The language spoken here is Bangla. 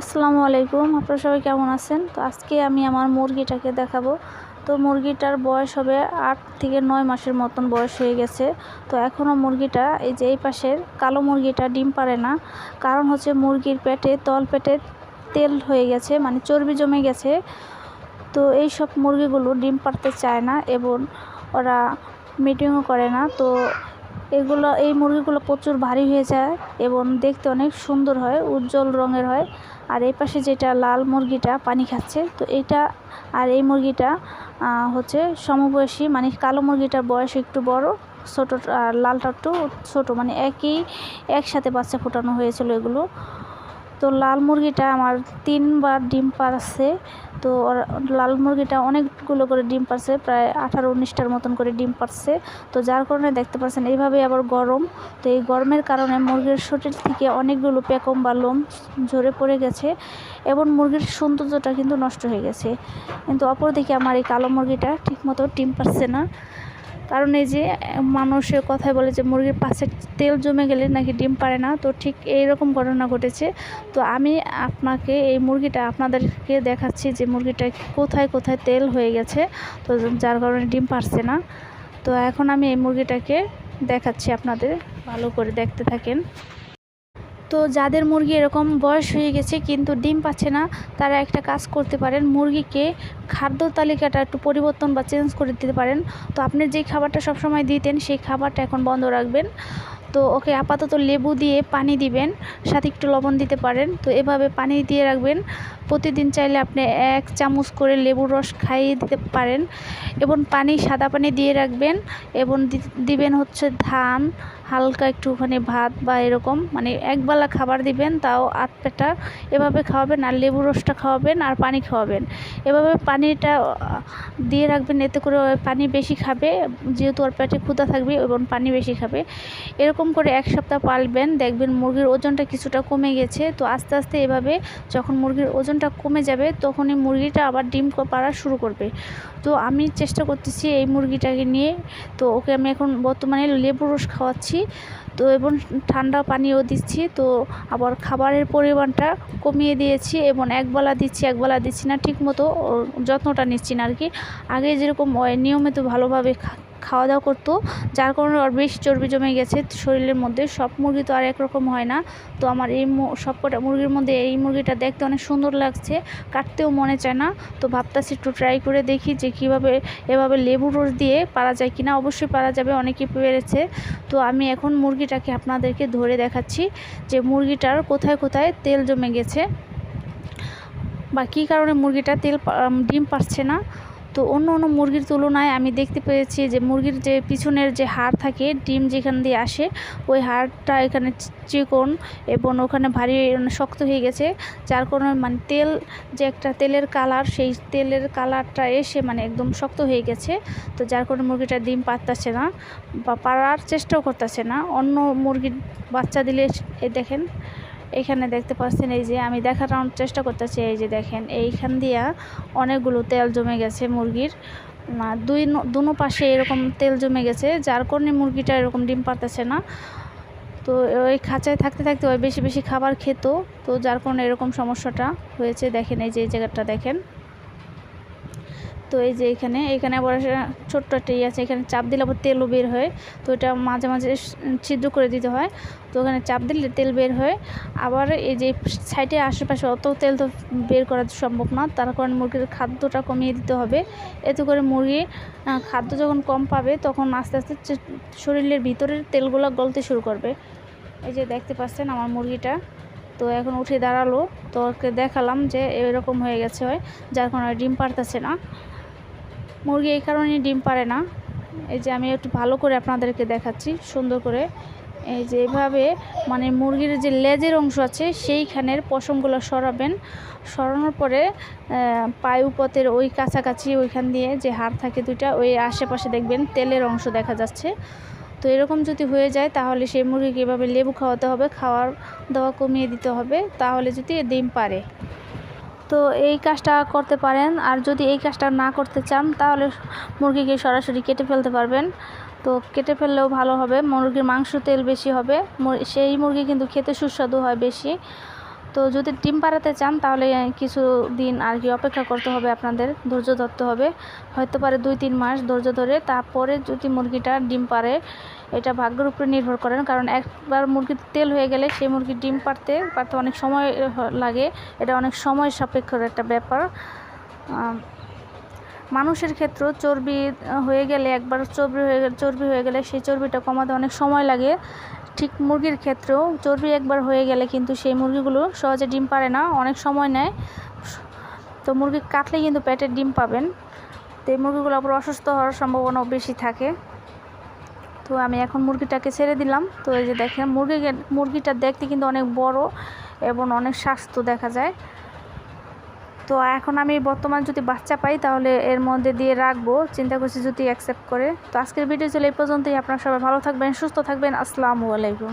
আসসালামু আলাইকুম। আপনারা সবাই কেমন আছেন? তো আজকে আমি আমার মুরগিটাকে দেখাবো। তো মুরগিটার বয়স হবে আট থেকে নয় মাসের মতন বয়স হয়ে গেছে। তো এখনও মুরগিটা এই যে এই পাশের কালো মুরগিটা ডিম পারে না। কারণ হচ্ছে মুরগির পেটে তল পেটে তেল হয়ে গেছে মানে চর্বি জমে গেছে। তো এই সব মুরগিগুলো ডিম পারতে চায় না এবং ওরা মিটিংও করে না। তো এগুলো, এই মুরগিগুলো প্রচুর ভারী হয়ে যায় এবং দেখতে অনেক সুন্দর হয়, উজ্জ্বল রঙের হয়। আর এই পাশে যেটা লাল মুরগিটা পানি খাচ্ছে, তো এটা আর এই মুরগিটা হচ্ছে সমবয়সী মানে কালো মুরগিটার বয়স একটু বড়, ছোটো, আর লালটা একটু ছোটো মানে একই, একসাথে বাচ্চা ফোটানো হয়েছিল এগুলো। তো লাল মুরগিটা আমার তিনবার ডিম পারছে তো লাল মুরগিটা অনেকগুলো করে ডিম পারছে, প্রায় আঠারো উনিশটার মতন করে ডিম পারছে। তো যার কারণে দেখতে পাচ্ছেন এইভাবে আবার গরম। তো এই গরমের কারণে মুরগির শরীর থেকে অনেকগুলো পেকম বা লোম ঝরে পড়ে গেছে এবং মুরগির সৌন্দর্যটা কিন্তু নষ্ট হয়ে গেছে। কিন্তু অপরদিকে আমার এই কালো মুরগিটা ঠিকমতো ডিম পারছে না। কারণ এই যে, মানুষের কথায় বলে যে মুরগির পাশে তেল জমে গেলে নাকি ডিম পারে না, তো ঠিক এই রকম ঘটনা ঘটেছে। তো আমি আপনাকে এই মুরগিটা আপনাদেরকে দেখাচ্ছি যে মুরগিটা কোথায় কোথায় তেল হয়ে গেছে, তো যার কারণে ডিম পারছে না। তো এখন আমি এই মুরগিটাকে দেখাচ্ছি আপনাদের, ভালো করে দেখতে থাকেন। তো যাদের মুরগি এরকম বয়স হয়ে গেছে কিন্তু ডিম পাচ্ছে না, তারা একটা কাজ করতে পারেন, মুরগিকে খাদ্য তালিকাটা একটু পরিবর্তন বা চেঞ্জ করে দিতে পারেন। তো আপনি যেই খাবারটা সবসময় দিতেন, সেই খাবারটা এখন বন্ধ রাখবেন। তো ওকে আপাতত লেবু দিয়ে পানি দিবেন, সাথে একটু লবণ দিতে পারেন। তো এভাবে পানি দিয়ে রাখবেন। প্রতিদিন চাইলে আপনি এক চামচ করে লেবুর রস খাইয়ে দিতে পারেন। এবং পানি, সাদা পানি দিয়ে রাখবেন। এবং দিবেন হচ্ছে ধান হালকা একটুখানি ভাত বা এরকম মানে একবেলা খাবার দিবেন, তাও আট পেটা এভাবে খাওয়াবেন, আর লেবু রসটা খাওয়াবেন, আর পানি খাওয়াবেন। এভাবে পানিটা দিয়ে রাখবেন, এতে করে পানি বেশি খাবে, যেহেতু ওর পেটে ক্ষুদা থাকবে, এবং পানি বেশি খাবে। এরকম করে এক সপ্তাহ পালবেন, দেখবেন মুরগির ওজনটা কিছুটা কমে গেছে। তো আস্তে আস্তে এভাবে যখন মুরগির ওজনটা কমে যাবে, তখনই মুরগিটা আবার ডিম পাড়া শুরু করবে। তো আমি চেষ্টা করতেছি এই মুরগিটাকে নিয়ে। তো ওকে আমি এখন বর্তমানে লেবু রস খাওয়াচ্ছি। তো এবং ঠান্ডা পানিও দিচ্ছি। তো আবার খাবারের পরিমাণটা কমিয়ে দিয়েছি এবং একবেলা দিচ্ছি একবেলা দিচ্ছি না ঠিক মতো যত্নটা নিচ্ছি না আর কি। আগে যেরকম, নিয়মিত ভালোভাবে খাওয়া দাওয়া করতো, যার কারণে ওর বেশ চর্বি জমে গেছে, শরীরের মধ্যে। সব মুরগি তো আর একরকম হয় না। তো আমার এই সবকটা মুরগির মধ্যে এই মুরগিটা দেখতে অনেক সুন্দর লাগছে, কাটতেও মনে চায় না। তো ভাবতাছি একটু ট্রাই করে দেখি যে কীভাবে এভাবে লেবু রস দিয়ে পারা যায় কিনা। অবশ্যই পারা যাবে অনেকে পেরেছে। তো আমি এখন মুরগিটাকে আপনাদেরকে ধরে দেখাচ্ছি যে মুরগিটার কোথায় কোথায় তেল জমে গেছে। বা কী কারণে মুরগিটা তেল ডিম পারছে না। তো অন্য অন্য মুরগির তুলনায় আমি দেখতে পেয়েছি যে মুরগির যে পিছনের যে হাড় থাকে, ডিম যেখান দিয়ে আসে, ওই হাড়টা এখানে চিকন এবং ওখানে ভারী শক্ত হয়ে গেছে। যার কারণে মানে তেল যে একটা তেলের কালার, সেই তেলের কালারটা এসে মানে একদম শক্ত হয়ে গেছে। তো যার কারণে মুরগিটা ডিম পারতেছে না বা পাড়ার চেষ্টাও করতেছে না। অন্য মুরগির বাচ্চা দিলে দেখেন এখানে দেখতে পাচ্ছেন এই যে আমি দেখানোর চেষ্টা করতেছি, এই যে দেখেন, এইখান দিয়া অনেকগুলো তেল জমে গেছে মুরগির। দুই দুনো পাশে এরকম তেল জমে গেছে, যার কারণে মুরগিটা এরকম ডিম পাতেছে না। তো ওই খাঁচায় থাকতে থাকতে ওই বেশি বেশি খাবার খেত, তো যার কারণে এরকম সমস্যাটা হয়েছে। দেখেন এই যে, এই জায়গাটা দেখেন। তো এই যে এখানে এখানে আবার ছোট্ট একটা ইয়ে আছে, এখানে চাপ দিলে আবার তেলও বের হয়। তো এটা মাঝে মাঝে ছিদ্র করে দিতে হয়। তো ওখানে চাপ দিলে তেল বের হয়। আবার এই যে সাইডে আশেপাশে অত তেল তো বের করা সম্ভব না। তার কারণে মুরগির খাদ্যটা কমিয়ে দিতে হবে। এতে করে মুরগি খাদ্য যখন কম পাবে, তখন আস্তে আস্তে শরীরের ভিতরের তেলগুলো গলতে শুরু করবে। এই যে দেখতে পাচ্ছেন আমার মুরগিটা। তো এখন উঠে দাঁড়াল। তো ওকে দেখালাম যে এরকম হয়ে গেছে হয়, যার কারণে ডিম পারতেছে না। মুরগি এই কারণেই ডিম পারে না। এই যে আমি একটু ভালো করে আপনাদেরকে দেখাচ্ছি, সুন্দর করে। এই যে এভাবে মানে মুরগির যে লেজের অংশ আছে, সেইখানের পশমগুলো সরাবেন। সরানোর পরে পায়ুপথের ওই কাছাকাছি ওইখান দিয়ে যে হাড় থাকে দুইটা, ওই আশেপাশে দেখবেন তেলের অংশ দেখা যাচ্ছে। তো এরকম যদি হয়ে যায়, তাহলে সেই মুরগিকে এভাবে লেবু খাওয়াতে হবে, খাওয়ার দাওয়া কমিয়ে দিতে হবে, তাহলে যদি ডিম পারে। তো এই কাজটা করতে পারেন। আর যদি এই কাজটা না করতে চান, তাহলে মুরগিকে সরাসরি কেটে ফেলতে পারবেন। তো কেটে ফেললেও ভালো হবে। মুরগির মাংস তেল বেশি হবে। সেই মুরগি কিন্তু খেতে সুস্বাদু হয় বেশি। তো যদি ডিম পাড়াতে চান, তাহলে কিছু দিন আর কি অপেক্ষা করতে হবে আপনাদের, ধৈর্য ধরতে হবে। হয়তো পারে দুই তিন মাস ধৈর্য ধরে, তারপরে যদি মুরগিটা ডিম পারে এটা ভাগ্যের উপরে নির্ভর করেন। কারণ একবার মুরগির তেল হয়ে গেলে সেই মুরগির ডিম পারতে পারতে অনেক সময় লাগে। এটা অনেক সময় সাপেক্ষর একটা ব্যাপার। মানুষের ক্ষেত্রেও চর্বি হয়ে গেলে, একবার চর্বি হয়ে গেলে, চর্বি হয়ে গেলে সেই চর্বিটা কমাতে অনেক সময় লাগে। ঠিক মুরগির ক্ষেত্রেও চর্বি একবার হয়ে গেলে কিন্তু সেই মুরগিগুলো সহজে ডিম পারে না, অনেক সময় নেয়। তো মুরগি কাটলে কিন্তু পেটের ডিম পাবেন। তো এই মুরগিগুলো আবার অসুস্থ হওয়ার সম্ভাবনাও বেশি থাকে। তো আমি এখন মুরগিটাকে ছেড়ে দিলাম। তো এই যে দেখেন মুরগি মুরগিটা দেখতে কিন্তু অনেক বড় এবং অনেক স্বাস্থ্য দেখা যায়। তো এখন আমি বর্তমান যদি বাচ্চা পাই, তাহলে এর মধ্যে দিয়ে রাখব। চিন্তা করছি যদি অ্যাকসেপ্ট করে। তো আজকের ভিডিও চলে এই পর্যন্তই। আপনারা সবাই ভালো থাকবেন, সুস্থ থাকবেন। আসসালামু আলাইকুম।